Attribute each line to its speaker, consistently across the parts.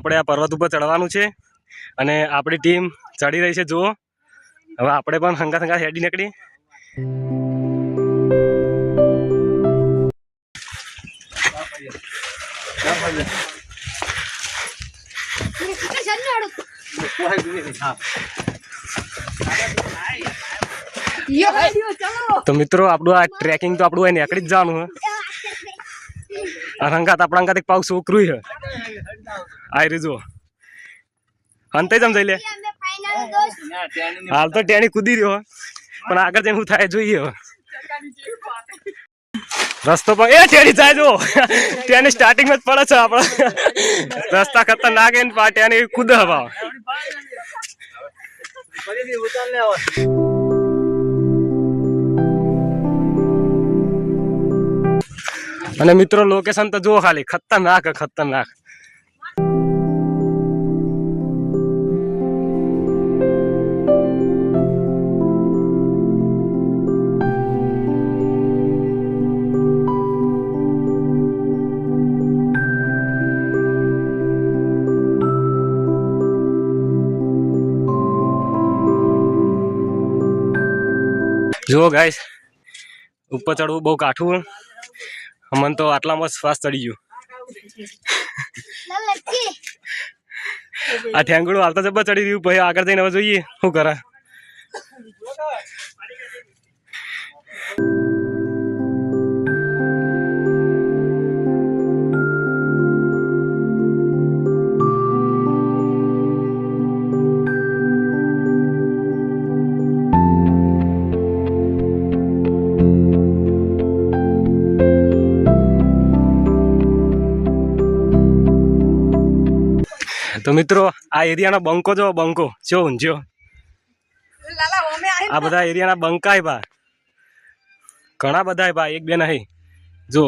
Speaker 1: આપણે આ પર્વત ઉપર ચડવાનું છે. અને આપણી ટીમ ચડી રહી છે જુઓ. હવે આપણે પણ હંગા હંગાત હેડી નીકળી. તો મિત્રો આપણું આ ટ્રેકિંગ તો આપણું નીકળી જ જવાનું હે હંગાત આપણા અંગાત પાવ છોકરું છે. આ રે જુઓ. અંતે જમ જઈ લે. હાલ તો ટેણી કૂદી રહ્યો પણ આગળ જઈને શું થાય જોઈએ. રસ્તો પણ એ ટેણી જાય જો ટેણી સ્ટાર્ટિંગમાં જ પડે છે આપણે રસ્તા ખતરનાક હે ને પા ટેણી કૂદે હવા. અને મિત્રો લોકેશન તો જુઓ ખાલી. ખતરનાક ખતરનાક. જુઓ ગાઈસ ઉપર ચડવું બહુ કાઠું. અમન તો આટલામાં શ્વાસ ચડી ગયો. આ ઠેંગડું હાલતા જબ્બા ચડી રહ્યું ભાઈ આગળ જઈને હવે જોઈએ શું કરે. આ એરિયાનો બંકો જો બંકો. જો ઊંઝ્યો આ બધા એરિયાના બંકા હે ભા ઘણા બધા હે ભા એક બે નહીં. જો.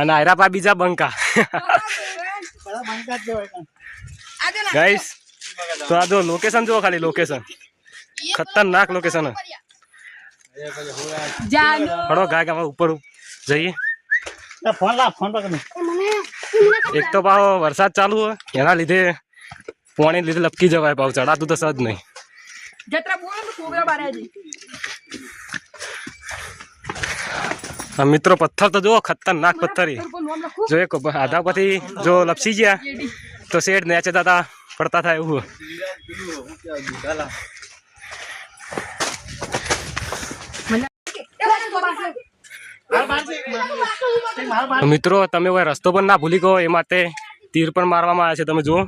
Speaker 1: અને આયરા પા બીજા બંકા. ગાઈસ તો આ જો લોકેશન જુઓ ખાલી લોકેશન ખતરનાક લોકેશન હડો ગાય ગામાં ઉપર જઈએ.
Speaker 2: ફોન લા ફોન પકડ.
Speaker 1: એક તો પાછો વરસાદ ચાલુ હોય એના લીધે પોણી લીધે લપકી જવાય ભાવ ચડાતું તો સજ નહીં. મિત્રો પથ્થર તો જુઓ ખતરનાક પથ્થર જો એક આધા પછી જો લપસી ગયા તો શેડ નેચે જતા પડતા થાય એવું મિત્રો, તમે કોઈ રસ્તો પણ ના ભૂલી ગયો, એ માટે તીર પણ મારવામાં આવ્યા છે, તમે જુઓ.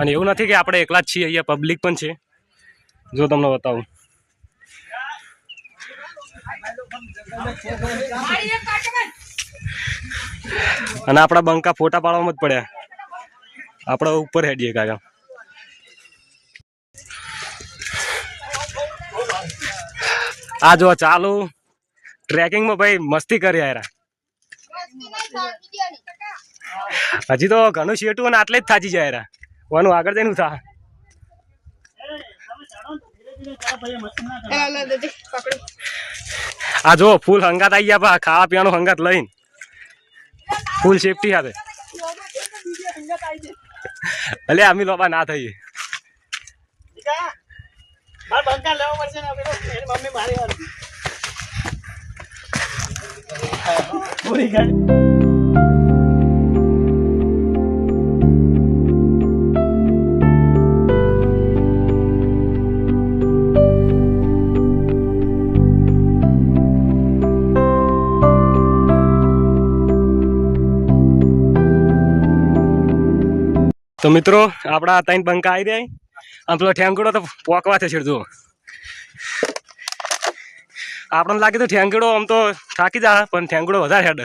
Speaker 1: અને એવું નથી કે આપણે એકલા જ છીએ, અહીંયા પબ્લિક પણ છે. જો તમને બતાવું. અને આપણા બંકા ફોટા પાડવામાં જ પડ્યા. આપણા ઉપર હેડીએ કાકા. આ જો ચાલુ. ટ્રેકિંગમાં ભાઈ મસ્તી કરી આયરા. હજી તો ઘણું શેટું અને આટલે જ થાચી જાય રા વાનું આગળ જઈને થા. આ જો, ફૂલ હંગાત આવી ગયા પા, ખાવા પીવાનું હંગાત લઈને. ફૂલ સેફટી સાથે. અલે, અમે લોબા ના થઈએ.
Speaker 2: માર મમ્મી મારી વાર પૂરી ગઈ
Speaker 1: તો મિત્રો, આપણા ત્રણ બંકા આવી રહ્યા આમ પેલો ઠેંગડો તો પોકવા છે જુઓ આપણને લાગે તો ઠેંગડો આમ તો થાકી જા, પણ ઠેંગડો વધારે હેડ.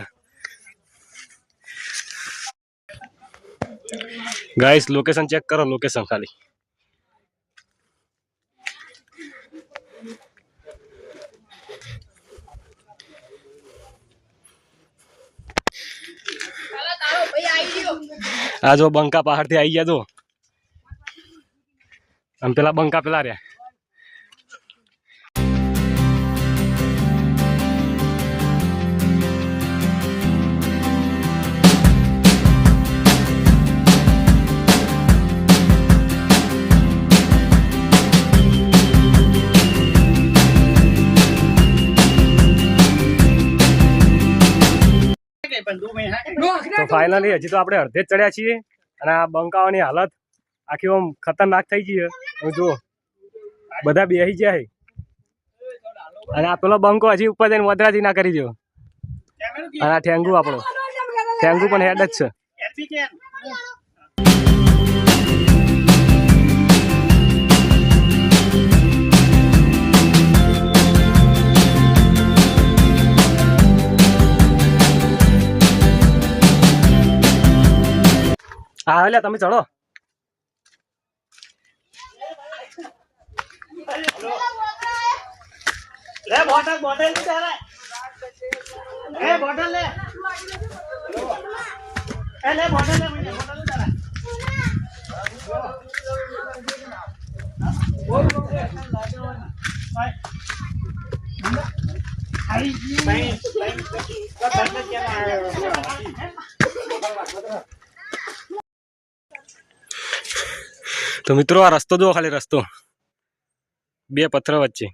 Speaker 1: ગાઈસ લોકેશન ચેક કરો લોકેશન ખાલી. આ જો બંકા પહાડથી આવી ગયા જો આમ પેલા બંકા પેલા રહ્યા. ફાઇનલી હજી તો આપણે અડધે જ ચડ્યા છીએ. અને આ બંકાવાની હાલત આખી આમ ખતરનાક થઈ ગઈ હવે જુઓ, બધા બેસી ગયા છે. અને આ પેલો બંકો હજી ઉપર જઈને વધરાજી ના કરી દો અને આ ઠેંગુ આપણો. ઠેંગુ પણ હેડ જ છે. હા એટલે તમે ચડો
Speaker 2: લે બોટલ બોટલ લે બોટલ લે એ લે બોટલ લે બોટલ લે તારે
Speaker 1: તો મિત્રો આ રસ્તો જુઓ ખાલી રસ્તો. બે પથ્થર વચ્ચે.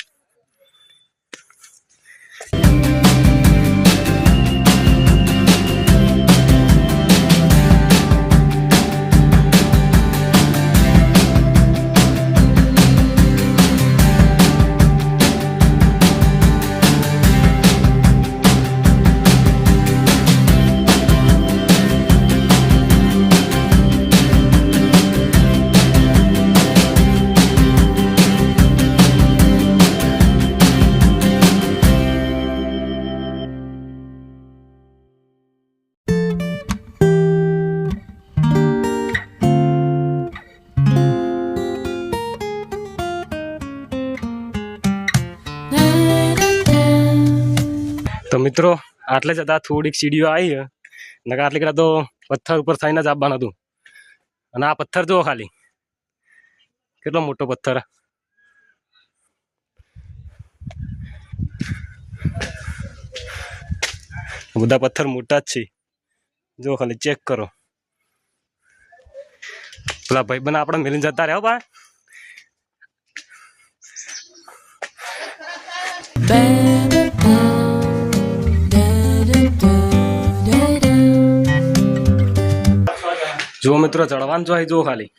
Speaker 1: આટલે જતા થોડીક સીડીઓ આવી નકા આટલે કડા તો પથ્થર ઉપર થઈને જ આપવાનું હતું. અને આ પથ્થર જુઓ ખાલી. કેટલો મોટો પથ્થર. બધા પથ્થર મોટા જ છે. જો ખાલી, ચેક કરો. પેલા ભાઈ બના આપણે મેલીને જતા રહ્યા બા. જો મિત્રો ચડવાનું જો અહીં જો ખાલી.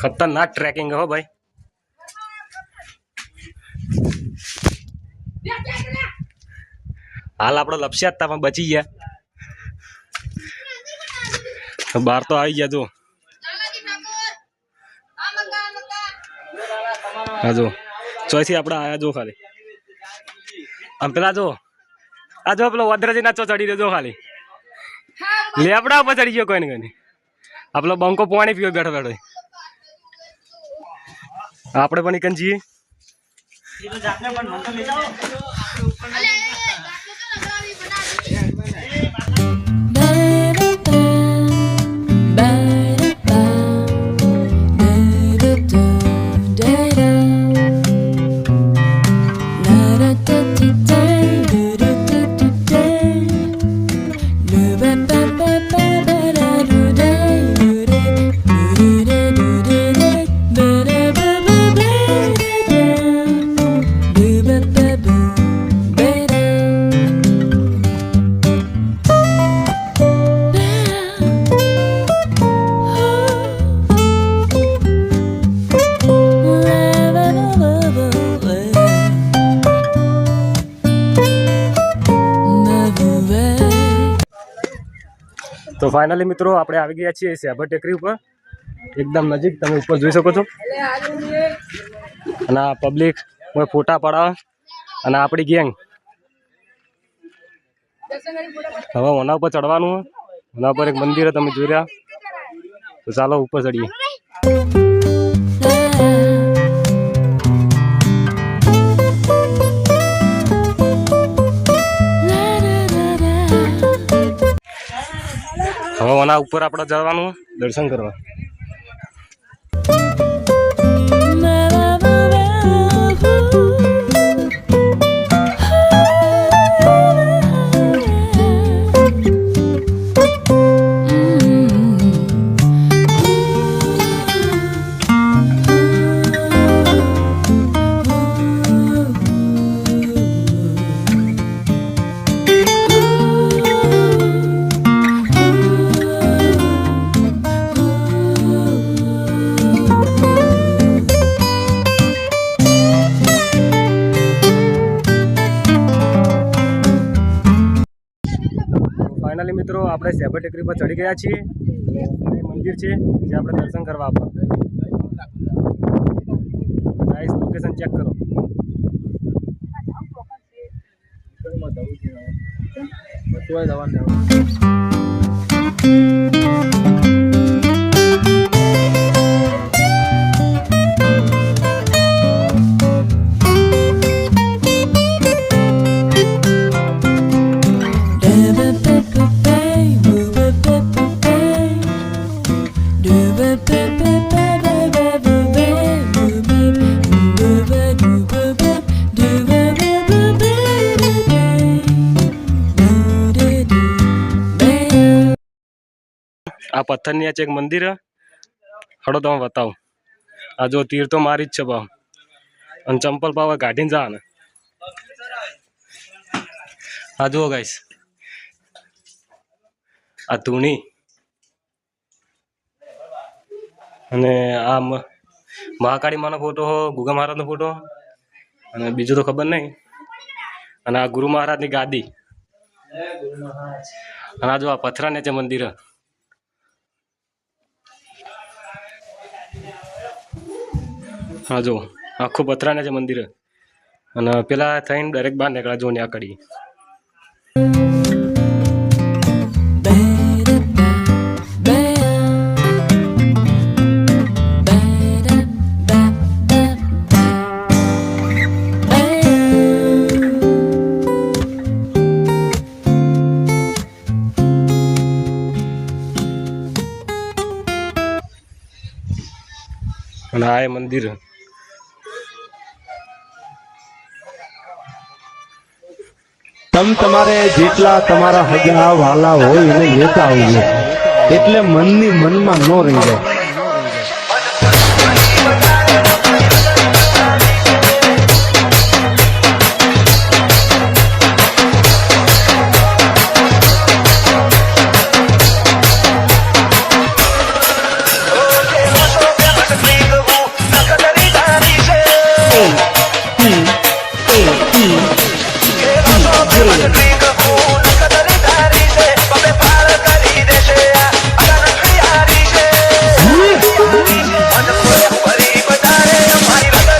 Speaker 1: ખતરનાક ટ્રેકિંગ હો ભાઈ. હાલ આપણે લપસ્યા જ તા, પણ બચી ગયા. બહાર તો આવી ગયા જો હા જો ચોથી આપણે આયા જો ખાલી. આમ પેલા જો આ જો પેલો વદ્રજી નાચો ચડી દેજો ખાલી. લેબડા ઉપર ચડી ગયો કોઈને કોઈ આ બંકો પાણી પીવો બેઠો બેઠો. આપણે પણ એકન જઈએ ફાઇનલી મિત્રો આપણે આવી ગયા છીએ સેબર ટેકરી ઉપર. એકદમ નજીક, તમે ઉપર જોઈ શકો છો. અને આ પબ્લિક ફોટા પડાવે અને આપણી ગેંગ હવે ઓના ઉપર ચડવાનું ઓના ઉપર એક મંદિર તમે જોઈ રહ્યા. તો ચાલો ઉપર ચડીએ. હવે આના ઉપર આપણે જવાનું. દર્શન કરવા. આપણે સેબર ટેકરી ચડી ગયા છીએ. અને મંદિર છે જે આપણે દર્શન કરવા આપવા લોકેશન ચેક કરો. આ પથ્થરની નીચે એક મંદિર હડો તમે બતાવો. આ જો તીર તો મારી જ છે ભાવ અને ચંપલ પાવા કાઢીને જા ને આ જુઓ ગાઈસ આ તુણી અને આ મહાકાળી માનો ફોટો હો, ગુગા મહારાજનો ફોટો અને બીજું તો ખબર નહીં. અને આ ગુરુ મહારાજની ગાદી. અને આ જો આ પથરા છે મંદિર હે. જો આખું પથરાને છે મંદિર. અને પેલા થઈને ડાયરેક્ટ બહાર નીકળ્યા જો ત્યાં કડી અને આ મંદિર.
Speaker 3: તમ તમારે જેટલા તમારા હગા વાલા હોય એને લેતા આવજો. એટલે મનની મનમાં ન રહી જાય.